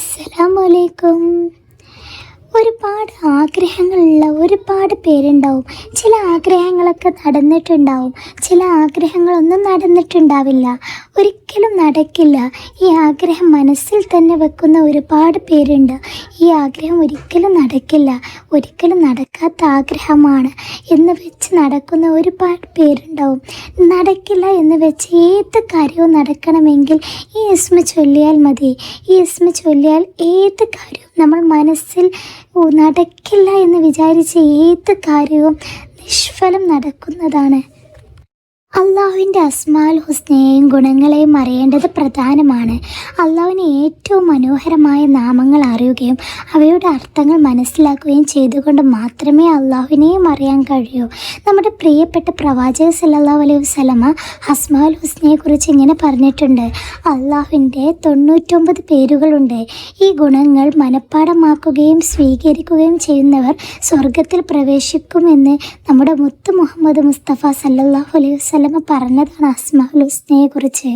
അസ്സലാമലൈക്കും ഒരുപാട് ആഗ്രഹങ്ങളുള്ള ഒരുപാട് പേരുണ്ടാവും. ചില ആഗ്രഹങ്ങളൊക്കെ നടന്നിട്ടുണ്ടാവും. ചില ആഗ്രഹങ്ങളൊന്നും നടന്നിട്ടുണ്ടാവില്ല. ഒരിക്കലും നടക്കില്ല. ഈ ആഗ്രഹം മനസ്സിൽ തന്നെ വെക്കുന്ന ഒരുപാട് പേരുണ്ട്. ഈ ആഗ്രഹം ഒരിക്കലും നടക്കില്ല. ഒരിക്കലും നടക്കാത്ത ആഗ്രഹമാണ് എന്ന് വെച്ച് നടക്കുന്ന ഒരുപാട് പേരുണ്ടാവും. നടക്കില്ല എന്ന് വെച്ച് ഏത് കാര്യവും നടക്കണമെങ്കിൽ ഈ ഇസ്മ ചൊല്ലിയാൽ മതി. ഈ ഇസ്മ ചൊല്ലിയാൽ ഏത് കാര്യവും നമ്മൾ മനസ്സിൽ നടക്കില്ല എന്ന് വിചാരിച്ച ഏത് കാര്യവും നിഷ്ഫലം നടക്കുന്നതാണ്. അള്ളാഹുവിന്റെ അസ്മാൽ ഹുസ്നയെയും ഗുണങ്ങളെയും അറിയേണ്ടത് പ്രധാനമാണ്. അള്ളാഹുവിന് ഏറ്റവും മനോഹരമായ നാമങ്ങൾ അറിയുകയും അവയുടെ അർത്ഥങ്ങൾ മനസ്സിലാക്കുകയും ചെയ്തുകൊണ്ട് മാത്രമേ അള്ളാഹുവിനെയും അറിയാൻ കഴിയൂ. നമ്മുടെ പ്രിയപ്പെട്ട പ്രവാചക സല്ലല്ലാഹു അലൈഹി വസല്ലമ അസ്മാൽ ഹുസ്നയെക്കുറിച്ച് ഇങ്ങനെ പറഞ്ഞിട്ടുണ്ട്. അള്ളാഹുവിന്റെ തൊണ്ണൂറ്റൊമ്പത് പേരുകളുണ്ട്. ഈ ഗുണങ്ങൾ മനഃപ്പാടമാക്കുകയും സ്വീകരിക്കുകയും ചെയ്യുന്നവർ സ്വർഗത്തിൽ പ്രവേശിക്കുമെന്ന് നമ്മുടെ മുത്ത് മുഹമ്മദ് മുസ്തഫ സല്ലല്ലാഹു അലൈഹി വസല്ലമ പറഞ്ഞതാണ് അസ്മാൽ ഹുസ്നയെ കുറിച്ച്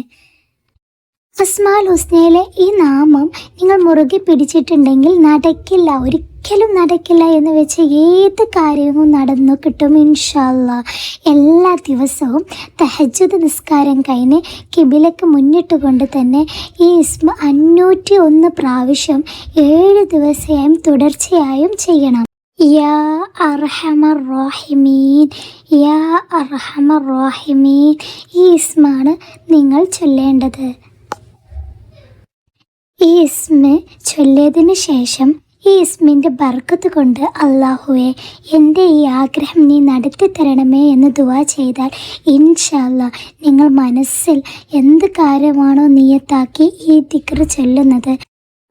അസ്മാൽ ഹുസ്നയിലെ ഈ നാമം നിങ്ങൾ മുറുകെ പിടിച്ചിട്ടുണ്ടെങ്കിൽ നടക്കില്ല ഒരിക്കലും നടക്കില്ല എന്ന് വെച്ച് ഏത് കാര്യവും നടന്നു കിട്ടും ഇൻഷാല്ല. എല്ലാ ദിവസവും തഹജുദ് നിസ്കാരം കഴിഞ്ഞ് കിബിലക്ക് മുന്നിട്ട് കൊണ്ട് തന്നെ ഈ ഇസ്മ അഞ്ഞൂറ്റി ഒന്ന് പ്രാവശ്യം ഏഴ് ദിവസമായും തുടർച്ചയായും ചെയ്യണം. യാ അർഹമർ الراحمين യാ അർഹമർ الراحمين. ഈ ഇസ്മാണ് നിങ്ങൾ ചൊല്ലേണ്ടത്. ഈ ഇസ്മ ചൊല്ലിയതിന് ശേഷം ഈ ഇസ്മിന്റെ ബർക്കത്ത് കൊണ്ട് അള്ളാഹുവെ എന്റെ ഈ ആഗ്രഹം നീ നടത്തി തരണമേ എന്ന് ദുവാ ചെയ്താൽ ഇൻഷല്ല നിങ്ങൾ മനസ്സിൽ എന്ത് കാര്യമാണോ നീയത്താക്കി ഈ ദിക്ർ ചൊല്ലുന്നത്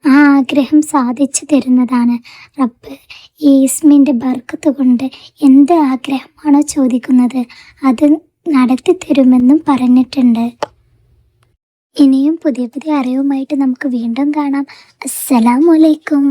ആ ആഗ്രഹം സാധിച്ചു തരുന്നതാണ്. റബ്ബ് ഈ ഇസ്മിന്റെ ബർക്കത്ത് കൊണ്ട് എന്ത് ആഗ്രഹമാണോ ചോദിക്കുന്നത് അത് നടത്തി തരുമെന്നും പറഞ്ഞിട്ടുണ്ട്. ഇനിയും പുതിയ പുതിയ അറിവുമായിട്ട് നമുക്ക് വീണ്ടും കാണാം. അസ്സലാമലൈക്കും